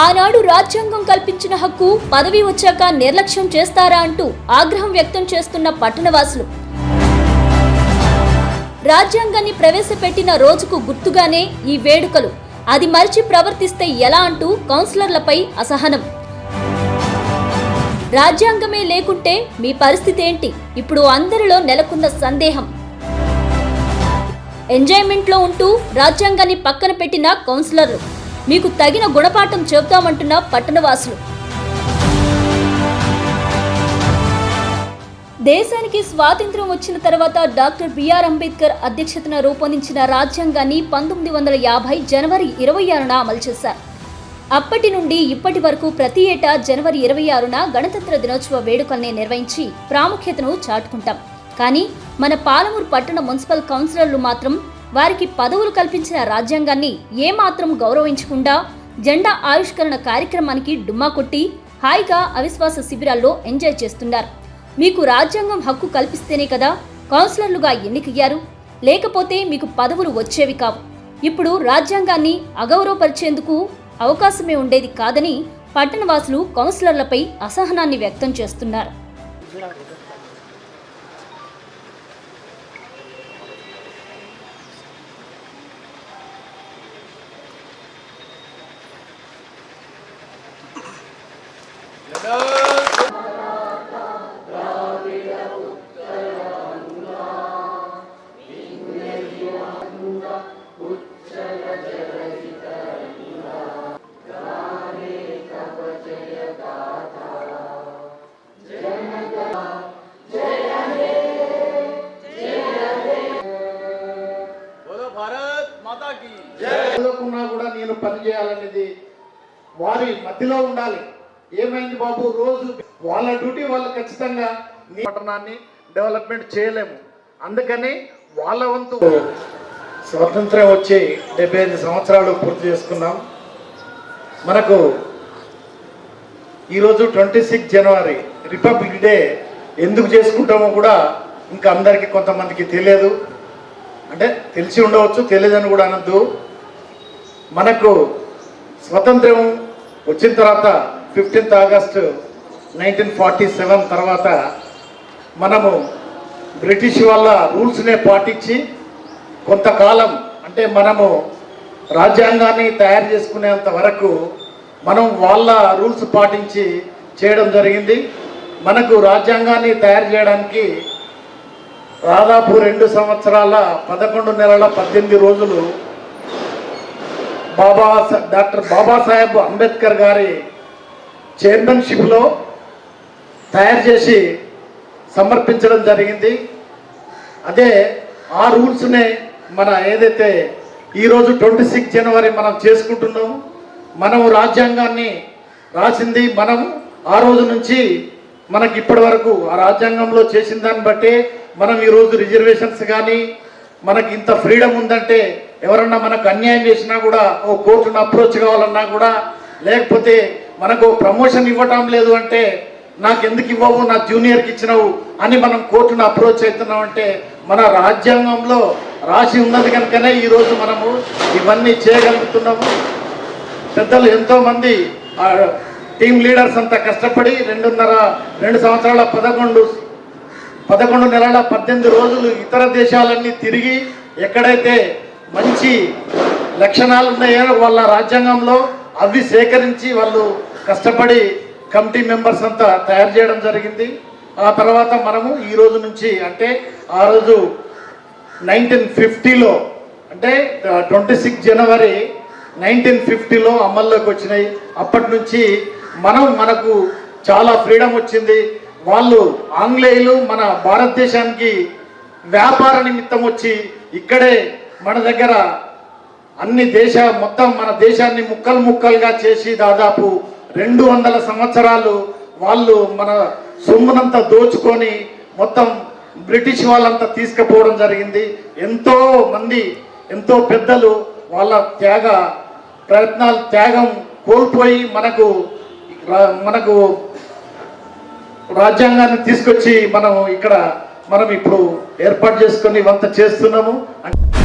ఆనాడు రాజ్యాంగం కల్పించిన హక్కు పదవి వచ్చాక నిర్లక్ష్యం చేస్తారా అంటూ ఆగ్రహం వ్యక్తం చేస్తున్న పట్టణవాసులు. రాజ్యాంగాన్ని ప్రవేశపెట్టిన రోజుకు గుర్తుగానే ఈ వేడుకలు. అది మరిచి ప్రవర్తిస్తే ఎలా అంటూ కౌన్సిలర్లపై అసహనం. రాజ్యాంగమే లేకుంటే మీ పరిస్థితి ఏంటి? ఇప్పుడు అందరిలో నెలకొన్న సందేహం. ఎంజాయ్మెంట్లో ఉంటూ రాజ్యాంగాన్ని పక్కన పెట్టిన కౌన్సిలర్లు. మీకు తగిన గుణపాఠం చెబుతామంటున్న పట్టణవాసులు. దేశానికి స్వాతంత్ర్యం వచ్చిన తర్వాత డాక్టర్ బిఆర్ అంబేద్కర్ అధ్యక్షతన రూపొందించిన రాజ్యాంగాన్ని పంతొమ్మిది వందల యాభై జనవరి ఇరవై ఆరున అమలు చేశారు. అప్పటి నుండి ఇప్పటి వరకు ప్రతి ఏటా జనవరి ఇరవై ఆరున గణతంత్ర దినోత్సవ వేడుకల్ని నిర్వహించి ప్రాముఖ్యతను చాటుకుంటాం. కానీ మన పాలమూరు పట్టణ మున్సిపల్ కౌన్సిలర్లు మాత్రం వారికి పదవులు కల్పించిన రాజ్యాంగాన్ని ఏమాత్రం గౌరవించకుండా జెండా ఆవిష్కరణ కార్యక్రమానికి డుమ్మా కొట్టి హాయిగా అవిశ్వాస శిబిరాల్లో ఎంజాయ్ చేస్తున్నారు. మీకు రాజ్యాంగం హక్కు కల్పిస్తేనే కదా కౌన్సిలర్లుగా ఎన్నికయ్యారు. లేకపోతే మీకు పదవులు వచ్చేవి కావు. ఇప్పుడు రాజ్యాంగాన్ని అగౌరవపరిచేందుకు అవకాశమే ఉండేది కాదని పట్టణవాసులు కౌన్సిలర్లపై అసహనాన్ని వ్యక్తం చేస్తున్నారు. చదువుకున్నా కూడా నేను పని చేయాలనేది వారి మధ్యలో ఉండాలి. ఏమైంది బాబు? రోజు వాళ్ళ డ్యూటీ వాళ్ళు ఖచ్చితంగా పట్టణాన్ని డెవలప్మెంట్ చేయలేము. అందుకని వాళ్ళ వంతు స్వాతంత్రం వచ్చి డెబ్బై ఐదు సంవత్సరాలు పూర్తి చేసుకున్నాం. మనకు ఈరోజు ట్వంటీ సిక్స్ జనవరి రిపబ్లిక్ డే ఎందుకు చేసుకుంటామో కూడా ఇంకా అందరికీ కొంతమందికి తెలియదు. అంటే తెలిసి ఉండవచ్చు తెలియదని కూడా అనద్దు. మనకు స్వతంత్రం వచ్చిన తర్వాత fifteenth August nineteen forty seven తర్వాత మనము బ్రిటిష్ వాళ్ళ రూల్స్నే పాటించి కొంతకాలం అంటే మనము రాజ్యాంగాన్ని తయారు చేసుకునేంత వరకు మనం వాళ్ళ రూల్స్ పాటించి చేయడం జరిగింది. మనకు రాజ్యాంగాన్ని తయారు చేయడానికి దాదాపు రెండు సంవత్సరాల పదకొండు నెలల పద్దెనిమిది రోజులు బాబా డాక్టర్ బాబాసాహెబ్ అంబేద్కర్ గారి చైర్మన్షిప్లో తయారు చేసి సమర్పించడం జరిగింది. అదే ఆ రూల్స్నే మన ఏదైతే ఈరోజు ట్వంటీ సిక్స్ జనవరి మనం చేసుకుంటున్నాము మనం రాజ్యాంగాన్ని రాసింది మనం ఆ రోజు నుంచి మనకి ఇప్పటి వరకు ఆ రాజ్యాంగంలో చేసిన దాన్ని బట్టే మనం ఈరోజు రిజర్వేషన్స్ కానీ మనకి ఇంత ఫ్రీడమ్ ఉందంటే ఎవరన్నా మనకు అన్యాయం చేసినా కూడా ఓ కోర్టును అప్రోచ్ కావాలన్నా కూడా లేకపోతే మనకు ప్రమోషన్ ఇవ్వటం లేదు అంటే నాకు ఎందుకు ఇవ్వవు నా జూనియర్కి ఇచ్చినావు అని మనం కోర్టును అప్రోచ్ అవుతున్నాం అంటే మన రాజ్యాంగంలో రాసి ఉన్నది కనుకనే ఈరోజు మనము ఇవన్నీ చేయగలుగుతున్నాము. పెద్దలు ఎంతోమంది టీం టీమ్ లీడర్స్ అంతా కష్టపడి రెండున్నర రెండు సంవత్సరాల పదకొండు పదకొండు నెలల పద్దెనిమిది రోజులు ఇతర దేశాలన్నీ తిరిగి ఎక్కడైతే మంచి లక్షణాలు ఉన్నాయో వాళ్ళ రాజ్యాంగంలో అవి సేకరించి వాళ్ళు కష్టపడి కమిటీ మెంబర్స్ అంతా తయారు చేయడం జరిగింది. ఆ తర్వాత మనము ఈ రోజు నుంచి అంటే ఆ రోజు నైన్టీన్ ఫిఫ్టీలో అంటే ట్వంటీ సిక్స్ జనవరి నైన్టీన్ ఫిఫ్టీలో అమల్లోకి వచ్చినాయి. అప్పటి నుంచి మనం మనకు చాలా ఫ్రీడమ్ వచ్చింది. వాళ్ళు ఆంగ్లేయులు మన భారతదేశానికి వ్యాపార నిమిత్తం వచ్చి ఇక్కడే మన దగ్గర అన్ని దేశ మొత్తం మన దేశాన్ని ముక్కలు ముక్కలుగా చేసి దాదాపు రెండు వందల సంవత్సరాలు వాళ్ళు మన సొమ్మునంతా దోచుకొని మొత్తం బ్రిటిష్ వాళ్ళంతా తీసుకుపోవడం జరిగింది. ఎంతో మంది ఎంతో పెద్దలు వాళ్ళ త్యాగ ప్రయత్నాలు త్యాగం కోల్పోయి మనకు రా- మనకు రాజ్యాంగాన్ని తీసుకొచ్చి మనం ఇక్కడ మనం ఇప్పుడు ఏర్పాటు చేసుకొని ఇవంతా చేస్తున్నాము. అంటే